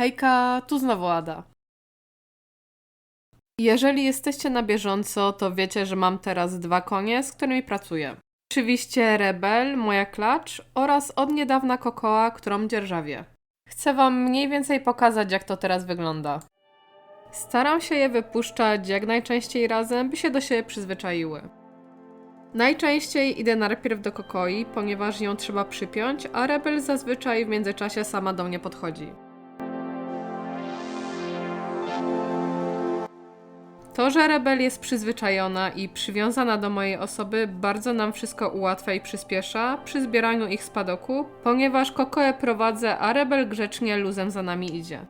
Hejka, tu znowu Ada. Jeżeli jesteście na bieżąco, to wiecie, że mam teraz dwa konie, z którymi pracuję. Oczywiście Rebel, moja klacz oraz od niedawna Kokoa, którą dzierżawię. Chcę Wam mniej więcej pokazać, jak to teraz wygląda. Staram się je wypuszczać jak najczęściej razem, by się do siebie przyzwyczaiły. Najczęściej idę najpierw do Kokoi, ponieważ ją trzeba przypiąć, a Rebel zazwyczaj w międzyczasie sama do mnie podchodzi. To, że Rebel jest przyzwyczajona i przywiązana do mojej osoby, bardzo nam wszystko ułatwia i przyspiesza przy zbieraniu ich spadoku, ponieważ Kokoę prowadzę, a Rebel grzecznie luzem za nami idzie.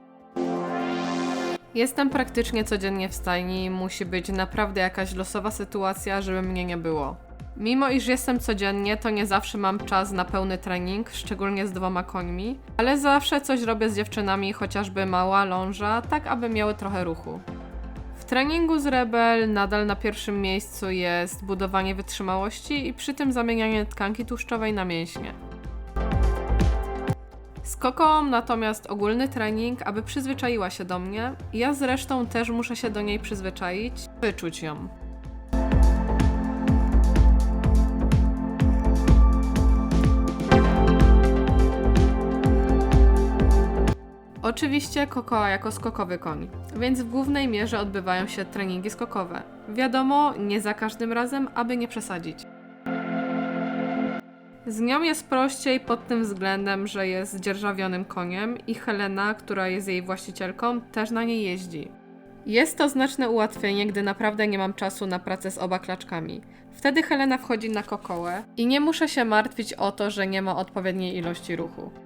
Jestem praktycznie codziennie w stajni, musi być naprawdę jakaś losowa sytuacja, żeby mnie nie było. Mimo iż jestem codziennie, to nie zawsze mam czas na pełny trening, szczególnie z dwoma końmi, ale zawsze coś robię z dziewczynami, chociażby mała ląża, tak aby miały trochę ruchu. W treningu z Rebel nadal na pierwszym miejscu jest budowanie wytrzymałości i przy tym zamienianie tkanki tłuszczowej na mięśnie. Z Kokoą natomiast ogólny trening, aby przyzwyczaiła się do mnie. Ja zresztą też muszę się do niej przyzwyczaić, wyczuć ją. Oczywiście Kokoa jako skokowy koń, więc w głównej mierze odbywają się treningi skokowe. Wiadomo, nie za każdym razem, aby nie przesadzić. Z nią jest prościej pod tym względem, że jest dzierżawionym koniem i Helena, która jest jej właścicielką, też na niej jeździ. Jest to znaczne ułatwienie, gdy naprawdę nie mam czasu na pracę z oba klaczkami. Wtedy Helena wchodzi na kokołę i nie muszę się martwić o to, że nie ma odpowiedniej ilości ruchu.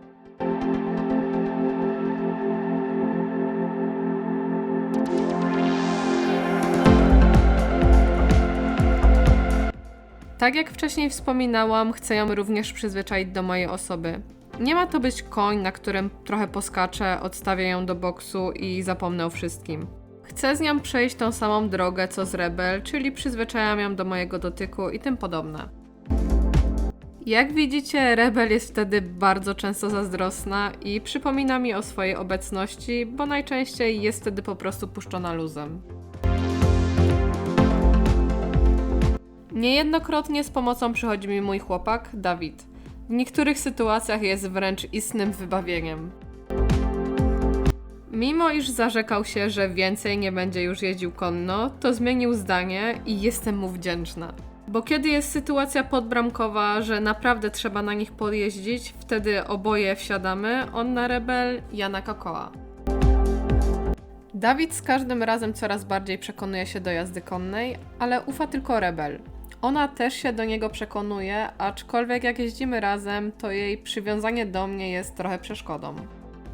Tak jak wcześniej wspominałam, chcę ją również przyzwyczaić do mojej osoby. Nie ma to być koń, na którym trochę poskaczę, odstawię ją do boksu i zapomnę o wszystkim. Chcę z nią przejść tą samą drogę co z Rebel, czyli przyzwyczajam ją do mojego dotyku i tym podobne. Jak widzicie, Rebel jest wtedy bardzo często zazdrosna i przypomina mi o swojej obecności, bo najczęściej jest wtedy po prostu puszczona luzem. Niejednokrotnie z pomocą przychodzi mi mój chłopak, Dawid. W niektórych sytuacjach jest wręcz istnym wybawieniem. Mimo iż zarzekał się, że więcej nie będzie już jeździł konno, to zmienił zdanie i jestem mu wdzięczna. Bo kiedy jest sytuacja podbramkowa, że naprawdę trzeba na nich podjeździć, wtedy oboje wsiadamy, on na Rebel, ja na Kokoa. Dawid z każdym razem coraz bardziej przekonuje się do jazdy konnej, ale ufa tylko Rebel. Ona też się do niego przekonuje, aczkolwiek jak jeździmy razem, to jej przywiązanie do mnie jest trochę przeszkodą.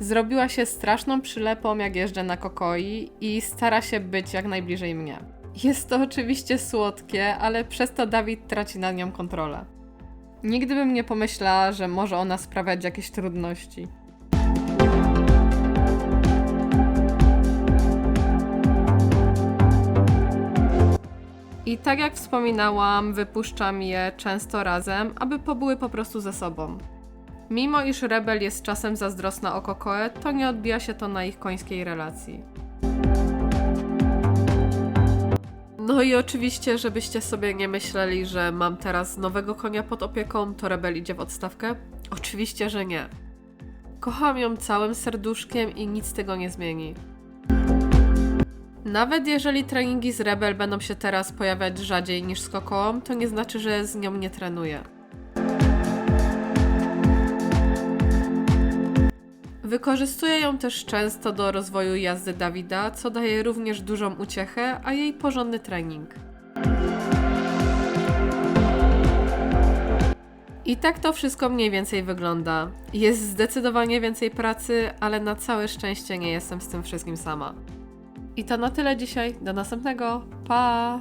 Zrobiła się straszną przylepą, jak jeżdżę na kokoi i stara się być jak najbliżej mnie. Jest to oczywiście słodkie, ale przez to Dawid traci nad nią kontrolę. Nigdy bym nie pomyślała, że może ona sprawiać jakieś trudności. Tak jak wspominałam, wypuszczam je często razem, aby pobyły po prostu ze sobą. Mimo iż Rebel jest czasem zazdrosna o Kokoę, to nie odbija się to na ich końskiej relacji. No i oczywiście, żebyście sobie nie myśleli, że mam teraz nowego konia pod opieką, to Rebel idzie w odstawkę. Oczywiście, że nie. Kocham ją całym serduszkiem i nic tego nie zmieni. Nawet jeżeli treningi z Rebel będą się teraz pojawiać rzadziej niż z Kokoą, to nie znaczy, że z nią nie trenuję. Wykorzystuję ją też często do rozwoju jazdy Dawida, co daje również dużą uciechę, a jej porządny trening. I tak to wszystko mniej więcej wygląda. Jest zdecydowanie więcej pracy, ale na całe szczęście nie jestem z tym wszystkim sama. I to na tyle dzisiaj. Do następnego. Pa!